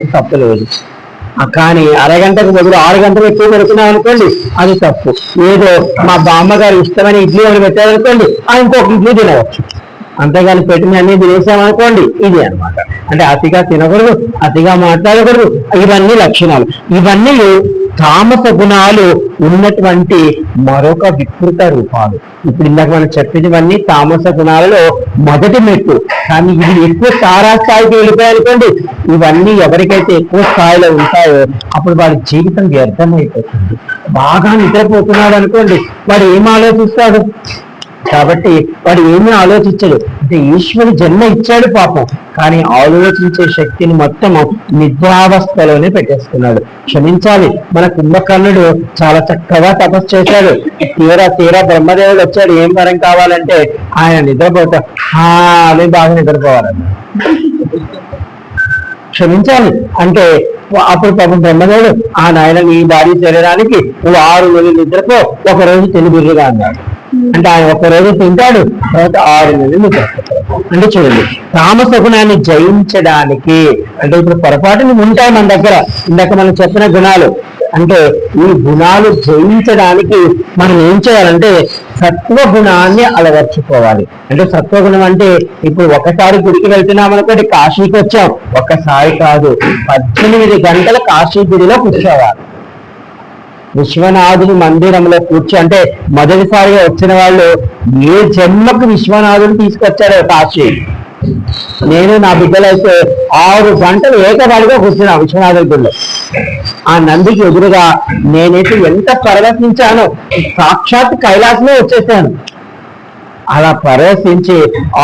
తప్పు లేదు. కానీ అరగంటకు బదులు ఆరు గంటలు ఎక్కువ పెడుతున్నాం అనుకోండి అది తప్పు. ఏదో మా బామ్మగారు ఇష్టమైన ఇడ్లీ అని పెట్టారనుకోండి ఆ ఇంకొక ఇడ్లీ తినవచ్చు. అంతేగాని పెట్టిన అన్ని తినేసామనుకోండి ఇది అన్నమాట. అంటే అతిగా తినకూడదు అతిగా మాట్లాడకూడదు ఇవన్నీ లక్షణాలు. ఇవన్నీ తామస గుణాలు ఉన్నటువంటి మరొక వికృత రూపాలు. ఇప్పుడు ఇందాక మనం చెప్పినవన్నీ తామస గుణాలలో మొదటి మెట్టు. కానీ ఇవి ఎక్కువ తారా స్థాయికి వెళ్ళిపోయాయనుకోండి ఇవన్నీ ఎవరికైతే ఎక్కువ స్థాయిలో ఉంటాయో అప్పుడు వాడి జీవితం వ్యర్థమైపోతుంది. బాగా నిద్రపోతున్నాడు అనుకోండి వాడు ఏం ఆలోచిస్తాడు? కాబట్టి వాడు ఏమీ ఆలోచించడు అంటే ఈశ్వరు జన్మ ఇచ్చాడు పాపం కానీ ఆలోచించే శక్తిని మొత్తం నిద్రావస్థలోనే పెట్టేస్తున్నాడు క్షమించాలి. మన కుంభకర్ణుడు చాలా చక్కగా తపస్సు చేశాడు. తీరా తీరా బ్రహ్మదేవుడు వచ్చాడు. ఏం వరం కావాలంటే ఆయన నిద్రపోతా "హా" అని బాగా నిద్రపోవాలన్న. క్షమించాలి. అంటే అప్పుడు పాపం బ్రహ్మదేవుడు ఆ నాయన నీ భార్య శరీరానికి నువ్వు ఆరు నెలలు నిద్రపో ఒక రోజు తెలివిగా అన్నాడు. అంటే ఆయన ఒక రోజు తింటాడు తర్వాత ఆరు నెలలు అంటే చూడండి తామసగుణాన్ని జయించడానికి అంటే ఇప్పుడు పొరపాటుని ఉంటాయి మన దగ్గర ఇందాక మనం చెప్పిన గుణాలు. అంటే ఈ గుణాలు జయించడానికి మనం ఏం చేయాలంటే సత్వ గుణాన్ని అలవర్చుకోవాలి. అంటే సత్వగుణం అంటే ఇప్పుడు ఒకసారి గుడికి వెళ్తున్నాం అనుకోండి కాశీకి వచ్చాం. ఒక్కసారి కాదు పద్దెనిమిది గంటల కాశీ గుడిలో కూర్చోవాలి. విశ్వనాథుని మందిరంలో కూర్చో అంటే మొదటిసారిగా వచ్చిన వాళ్ళు ఏ జన్మకు విశ్వనాథుని తీసుకొచ్చాడో కాశీ. నేను నా బిడ్డలైతే ఆరు గంటలు ఏకవాడిగా కూర్చున్నా విశ్వనాథుడి గుళ్ళు ఆ నందికి ఎదురుగా నేనైతే ఎంత ప్రవర్తించానో సాక్షాత్ కైలాసమే వచ్చేసాను. అలా ప్రవేశించి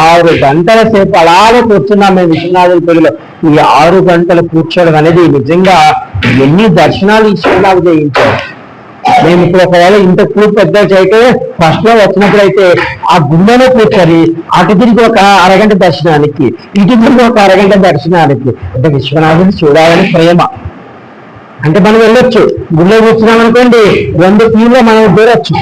ఆరు గంటల సేపు అలాగే కూర్చున్నాం మేము విశ్వనాథుడి గుడిలో. ఈ ఆరు గంటలు కూర్చోవడం అనేది నిజంగా ఎన్ని దర్శనాలు ఈశ్వరులకు చేయించారు మేము ఇప్పుడు ఒకవేళ ఇంత కూర్పు పెద్ద అయితే ఫస్ట్లో వచ్చినప్పుడు అయితే ఆ గుండెలో కూర్చొని అటు తిరిగి ఒక అరగంట దర్శనానికి ఇటు తిరిగి ఒక అరగంట దర్శనానికి అంటే విశ్వనాథుని చూడాలని ప్రేమ. అంటే మనం వెళ్ళొచ్చు. గుళ్ళో కూర్చున్నాం అనుకోండి రెండు తీరులో మనం దూరొచ్చు.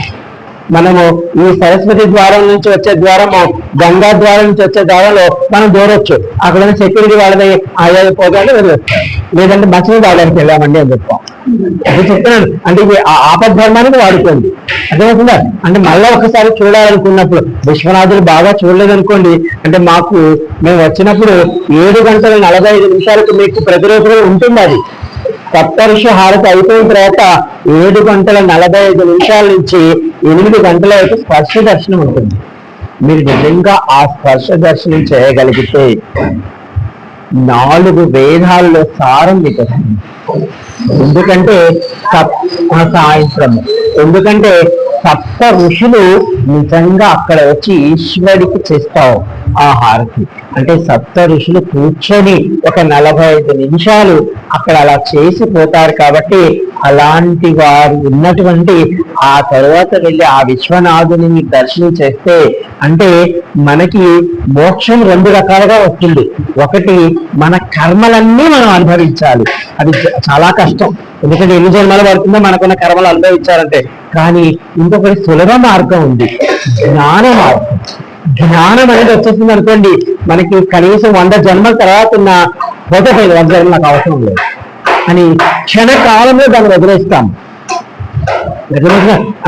మనము ఈ సరస్వతి ద్వారం నుంచి వచ్చే ద్వారము గంగా ద్వారం నుంచి వచ్చే ద్వారంలో మనం దూరొచ్చు. అక్కడ సెక్యూరిటీ వాళ్ళని ఆయా పోగానే వదిలేస్తాం లేదంటే మసీదు వాళ్ళకి వెళ్ళామండి అని చెప్తాం అది చెప్తున్నాను. అంటే ఇది ఆ ఆపద్ధర్మానికి వాడుకోండి. అర్థమవుతుందా? అంటే మళ్ళీ ఒకసారి చూడాలనుకున్నప్పుడు విశ్వనాథులు బాగా చూడలేదనుకోండి. అంటే మాకు మేము వచ్చినప్పుడు ఏడు గంటల నలభై ఐదు నిమిషాలకు మీకు ప్రతిరోజు ఉంటుంది అది. సప్తఋషి హారతి అయిపోయిన తర్వాత ఏడు గంటల నలభై ఐదు నిమిషాల నుంచి ఎనిమిది గంటల అయితే స్పర్శ దర్శనం ఉంటుంది. మీరు నిజంగా ఆ స్పర్శ దర్శనం చేయగలిగితే నాలుగు వేదాల్లో సారం మీకు ఎందుకంటే సాయంత్రం. ఎందుకంటే సప్త ఋషులు నిజంగా అక్కడ వచ్చి ఈశ్వరుడికి చేస్తావు ఆ హారతి అంటే సప్త ఋషులు కూర్చొని ఒక నలభై ఐదు నిమిషాలు అక్కడ అలా చేసి పోతారు కాబట్టి అలాంటి వారు ఉన్నటువంటి ఆ తర్వాత వెళ్ళి ఆ విశ్వనాథుని దర్శనం చేస్తే అంటే మనకి మోక్షం రెండు రకాలుగా వస్తుంది. ఒకటి మన కర్మలన్నీ మనం అనుభవించాలి. అది చాలా కష్టం. ఎందుకంటే ఎన్ని జన్మలు పడుతుందో మనకున్న కర్మలు అనుభవించాలంటే. కానీ ఇంకొకటి సులభ మార్గం ఉంది. జ్ఞాన మార్గం. జ్ఞానం అనేది వచ్చేసింది అనుకోండి మనకి కనీసం వంద జన్మల తర్వాత ఉన్న పోతే వంద జన్మలకు నాకు అవసరం లేదు. అని క్షణకాలంలో దాన్ని వదిలేస్తాం.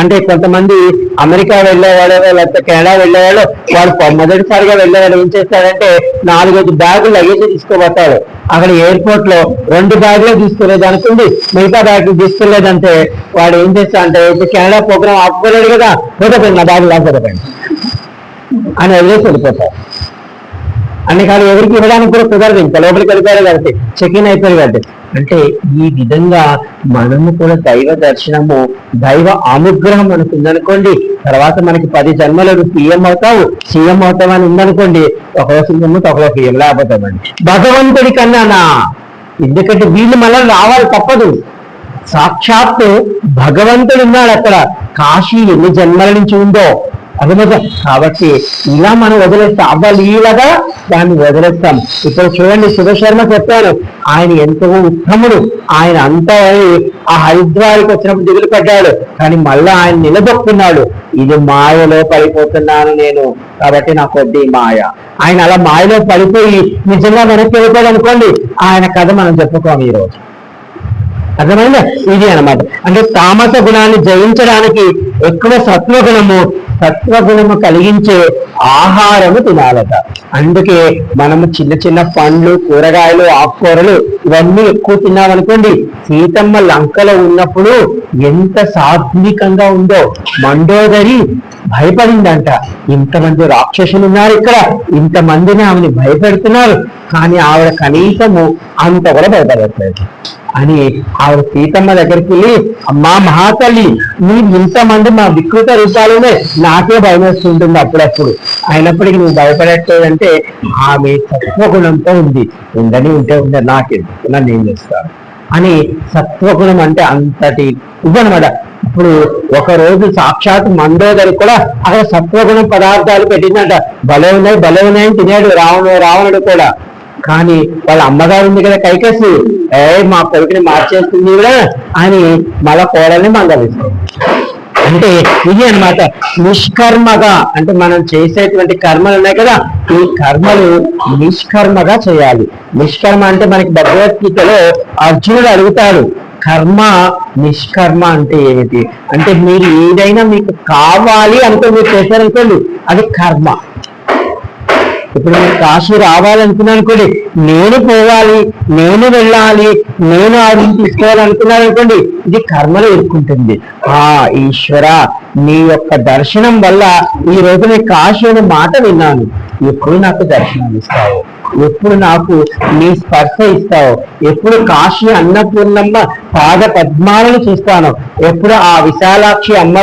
అంటే కొంతమంది అమెరికా వెళ్ళేవాడు లేకపోతే కెనడా వెళ్ళేవాడు వాడు మొదటిసారిగా వెళ్ళేవాడు ఏం చేస్తాడంటే నాలుగైదు బ్యాగులు లగేజ్ తీసుకుపోతాడు. అక్కడ ఎయిర్పోర్ట్లో రెండు బ్యాగులు తీసుకునేది అనుకుంది. మిగతా బ్యాగులు తీసుకెళ్ళేదంటే వాడు ఏం చేస్తా అంటే ఇప్పుడు కెనడా ప్రోగ్రామ్ ఆపుకోలేడు కదా పోతే నా బ్యాగులు లేకపోతే అని వదిలేసి వెళ్ళిపోతాడు. అన్ని కాదు ఎవరికి ఇవ్వడానికి కూడా కుదరదు. ఇంకా లోపలికి వెళ్ళిపోయారు కాబట్టి చెక్ ఇన్ అయిపోయారు కాబట్టి. అంటే ఈ విధంగా మనము కూడా దైవ దర్శనము దైవ అనుగ్రహం మనకు ఉందనుకోండి తర్వాత మనకి పది జన్మలు సీఎం అవుతావు సీఎం అవుతావు అని ఉందనుకోండి ఒకరో సీఎం ఒకరో సీఎం లేకపోతామండి భగవంతుడి కన్నానా? ఎందుకంటే వీళ్ళు మళ్ళీ రావాలి తప్పదు. సాక్షాత్తు భగవంతుడు ఉన్నాడు అక్కడ. కాశీ ఎన్ని జన్మల నుంచి ఉందో అర్థమవుతా కాబట్టి ఇలా మనం వదిలేస్తాం అవ్వలీలగా దాన్ని వదిలేస్తాం. ఇప్పుడు చూడండి శివశర్మ చెప్పారు ఆయన ఎంతో ఉత్తముడు. ఆయన అంతా ఆ హరిద్వారికి వచ్చినప్పుడు దిగులు పడ్డాడు. కానీ మళ్ళా ఆయన నిలబొక్కున్నాడు. ఇది మాయలో పడిపోతున్నాను నేను. కాబట్టి నాకు వద్దు మాయ. ఆయన అలా మాయలో పడిపోయి నిజంగా వెనక్కి వెళ్ళిపోయాడు అనుకోండి ఆయన కథ మనం చెప్పుకోము ఈ రోజు అర్థమైందా? ఇది అనమాట అంటే తామస గుణాన్ని జయించడానికి ఎక్కువ సత్వగుణము సత్వగుణము కలిగించే ఆహారము తినాలట. అందుకే మనము చిన్న చిన్న పండ్లు కూరగాయలు ఆకుకూరలు ఇవన్నీ ఎక్కువ తిన్నామనుకోండి సీతమ్మ లంకలో ఉన్నప్పుడు ఎంత సాత్వికంగా ఉందో మండోదరి భయపడిందంట. ఇంతమంది రాక్షసులు ఉన్నారు ఇక్కడ ఇంతమందిని ఆమెని భయపెడుతున్నారు కానీ ఆవిడ కనీసము అంత కూడా భయపడట్లేదు. అని ఆవిడ సీతమ్మ దగ్గరికి వెళ్ళి అమ్మా మహాతల్లి మీరు ఇంతమంది మా వికృత రూపాలునే నాకే భయం వేస్తుంటుంది అప్పుడప్పుడు. అయినప్పటికీ నువ్వు భయపడట్లేదంటే ఆమె సత్వగుణంతో ఉంది. ఉందని ఉంటే ఉండే నాకెందుకు? నన్ను ఏం చేస్తాను అని సత్వగుణం అంటే అంతటి ఇవ్వనమాట. ఇప్పుడు ఒక రోజు సాక్షాత్ మండోదరి కూడా అక్కడ సత్వగుణం పదార్థాలు పెట్టిందంట. భలే ఉన్నాయి భలే ఉన్నాయని తినేడు. రావణుడు రావణుడు కూడా. కానీ వాళ్ళ అమ్మగారు ఉంది కదా కైకసి. ఏ మా కొడుకుని మార్చేస్తుంది కూడా అని మళ్ళా కోడల్ని మందలిస్తాం అంటే ఇది అన్నమాట నిష్కర్మగా అంటే మనం చేసేటువంటి కర్మలు ఉన్నాయి కదా ఈ కర్మలు నిష్కర్మగా చేయాలి. నిష్కర్మ అంటే మనకి భగవద్గీతలో అర్జునుడు అడుగుతాడు కర్మ నిష్కర్మ అంటే ఏమిటి? అంటే మీరు ఏదైనా మీకు కావాలి అనుకో మీరు చేశారనుకోండి అది కర్మ. ఇప్పుడు మీరు కాశీ రావాలనుకున్నాను అనుకోండి నేను పోవాలి నేను వెళ్ళాలి నేను ఆ రూమ్ తీసుకోవాలనుకున్నాను అనుకోండి ఇది కర్మలో ఎదుర్కొంటుంది. ఆ ఈశ్వర నీ యొక్క దర్శనం వల్ల ఈ రోజు నేను కాశీ అనే మాట విన్నాను. ఎప్పుడు నాకు దర్శనం ఇస్తావు? ఎప్పుడు నాకు నీ స్పర్శ ఇస్తావు? ఎప్పుడు కాశీ అన్నపూర్ణమ్మ పాద పద్మాలను చూస్తాను? ఎప్పుడు ఆ విశాలాక్షి అమ్మ